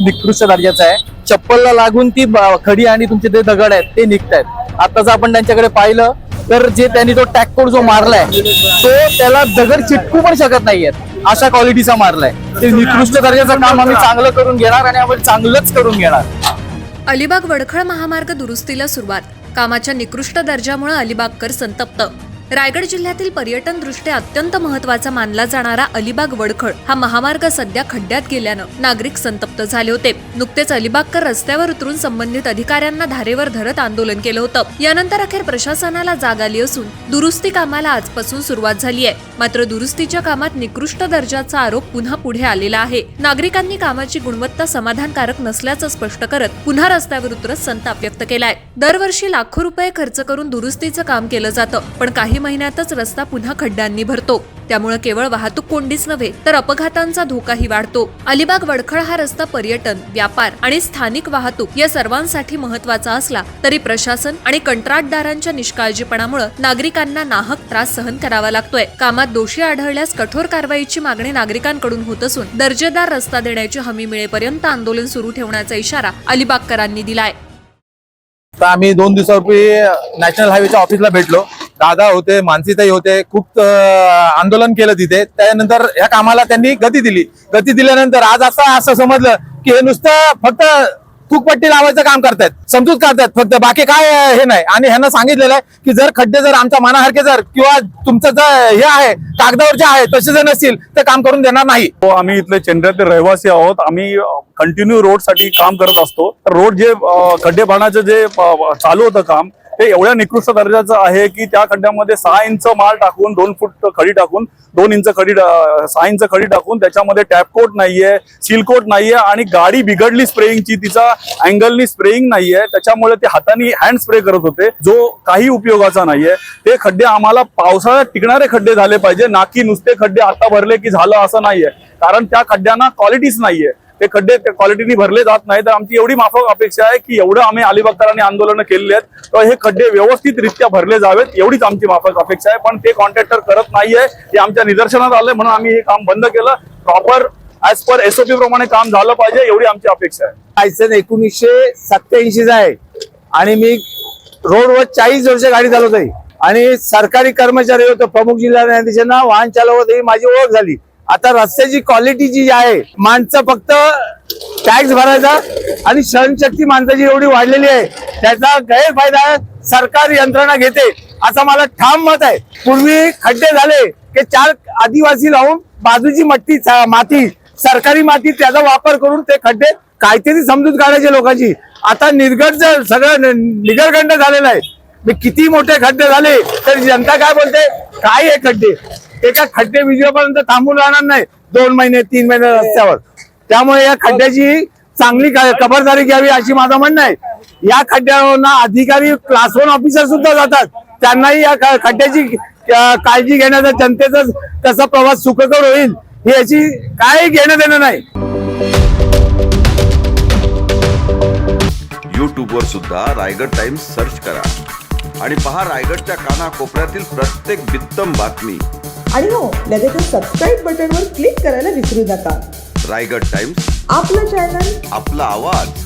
खूप निकृष्ट दर्जाचा आहे. चप्पलला लागून ती खडी आणि तुमचे ते दगड आहेत ते निघत आहेत. आताच आपण त्यांच्याकडे पाहिलं तर जे त्यांनी तो टॅककोड जो मारलाय तो त्याला दगड चिटकू पण शकत नाहीयेत. अशा क्वालिटीचा मारलाय. ते निकृष्ट दर्जाचं काम आम्ही चांगलं करून घेणार आणि आम्ही चांगलंच करून घेणार. अलिबाग वडखळ महामार्ग दुरुस्तीला सुरुवात. कामाच्या निकृष्ट दर्जामुळे अलिबागकर संतप्त. रायगड जिल्ह्यातील पर्यटन दृष्ट्या अत्यंत महत्त्वाचा मानला जाणारा अलिबाग वडखळ हा महामार्ग सध्या खड्ड्यात गेल्यानं नागरिक संतप्त झाले होते. नुकतेच अलिबागकर रस्त्यावर उतरून संबंधित अधिकाऱ्यांना धारेवर धरत आंदोलन केलं होतं. यानंतर अखेर प्रशासनाला जाग आली असून दुरुस्ती कामाला आजपासून सुरुवात झाली आहे. मात्र दुरुस्तीच्या कामात निकृष्ट दर्जाचा आरोप पुन्हा पुढे आलेला आहे. नागरिकांनी कामाची गुणवत्ता समाधानकारक नसल्याचं स्पष्ट करत पुन्हा रस्त्यावर उतरत संताप व्यक्त केलाय. दरवर्षी लाखो रुपये खर्च करून दुरुस्तीचं काम केलं जातं पण काही महिन्यातच रस्ता पुन्हा खड्ड्यांनी भरतो. त्यामुळे केवळ वाहतूक कोंडीच नव्हे तर अपघातांचा धोकाही वाढतो. अलिबाग वडखळ हा रस्ता पर्यटन व्यापार आणि स्थानिक वाहतूक या सर्वांसाठी महत्त्वाचा असला तरी प्रशासन आणि कंत्राटदारांच्या निष्काळजीपणामुळे नागरिकांना नाहक त्रास सहन करावा लागतोय. कामात दोषी आढळल्यास कठोर कारवाईची मागणी नागरिकांकडून होत असून दर्जेदार रस्ता देण्याची हमी मिळेपर्यंत आंदोलन सुरू ठेवण्याचा इशारा अलिबागकरांनी दिलाय. आम्ही दोन दिवसापूर्वी नॅशनल हायवेच्या ऑफिसला भेटलो. दादा होते मानसीताई होते खूप आंदोलन केलं तिथे. त्यानंतर या कामाला त्यांनी गती दिली. गती दिल्यानंतर आज आता असं समजलं की हे नुसतं फक्त कुकपट्टी लावायचं काम करतायत समजूत काढतायत फक्त. बाकी काय हे नाही. आणि ह्यांना सांगितलेलं आहे की जर खड्डे जर आमच्या मनासारखे जर किंवा तुमचं जर हे आहे कागदावर जे आहे तसे जर नसतील तर काम करून देणार नाही. हो आम्ही इथले चेंड्यातले रहिवासी आहोत. आम्ही कंटिन्यू रोडसाठी काम करत असतो. तर रोड जे खड्डे पाडण्याचं जे चालू होतं काम ते एवढ्या निकृष्ट दर्जाचं आहे की त्या खड्ड्यामध्ये सहा इंच माल टाकून दोन फूट खडी टाकून दोन इंच खडी सहा इंच खडी टाकून त्याच्यामध्ये टॅपकोट नाहीये सिलकोट नाहीये आणि गाडी बिघडली स्प्रेइंगची तिचा अँगलनी स्प्रेइंग नाहीये. त्याच्यामुळे ते हाताने हँड स्प्रे करत होते. जो काही उपयोगाचा नाहीये. ते खड्डे आम्हाला पावसाळ्यात टिकणारे खड्डे झाले पाहिजे. ना की नुसते खड्डे आता भरले की झालं असं नाहीये. कारण त्या खड्ड्यांना क्वालिटीच नाहीये. ते खड्डे क्वालिटीने भरले जात नाही तर आमची एवढी माफक अपेक्षा आहे की एवढं आम्ही अलिबागकरांनी आंदोलनं केलेली आहेत. तर हे खड्डे व्यवस्थितरित्या भरले जावेत एवढीच आमची माफक अपेक्षा आहे. पण ते कॉन्ट्रॅक्टर करत नाहीये. ते आमच्या निदर्शनात आलंय म्हणून आम्ही हे काम बंद केलं. प्रॉपर ऍज पर एसओपी प्रमाणे काम झालं पाहिजे एवढी आमची अपेक्षा आहे. लायसन एकोणीसशे सत्याऐंशीचा आहे. आणि मी रोडवर चाळीस वर्ष गाडी चालवत आहे आणि सरकारी कर्मचारी होतो प्रमुख जिल्हा न्यायाधीशांना वाहन चालवत ही माझी ओळख झाली. आता रस्त्याची क्वालिटी जी आहे माणसं फक्त टॅक्स भरायचा आणि सहनशक्ती माणसाची एवढी वाढलेली आहे त्याचा गैरफायदा सरकार यंत्रणा घेते. असं मला ठाम मत आहे. पूर्वी खड्डे झाले की चार आदिवासी लावून बाजूची मट्टी माती सरकारी माती त्याचा वापर करून ते खड्डे काहीतरी समजूत काढायचे लोकांची. आता निर्गट सगळं निगरखंड निगरगंड झालेलं आहे. मी किती मोठे खड्डे झाले तर जनता काय बोलते? काय हे खड्डे? एका खड्डे विजयापर्यंत थांबून राहणार नाही दोन महिने तीन महिने रस्त्यावर. त्यामुळे या खड्ड्याची चांगली खबरदारी घ्यावी अशी माझं म्हणणं आहे. या खड्ड्यांना अधिकारी क्लास वन ऑफिसर सुद्धा जातात. त्यांनाही या खड्ड्याची काळजी घेण्याचा जनतेचा कसा प्रवास सुखकर होईल याची काही घेणं देणं नाही. यूट्यूबवर सुद्धा रायगड टाइम्स सर्च करा. आणि पहा रायगडच्या कानाकोपऱ्यातील प्रत्येक बित्तम बातमी. आणि हो लगेचच सबस्क्राईब बटनवर क्लिक करायला विसरू नका. रायगड टाइम्स आपलं चॅनल आपला आवाज.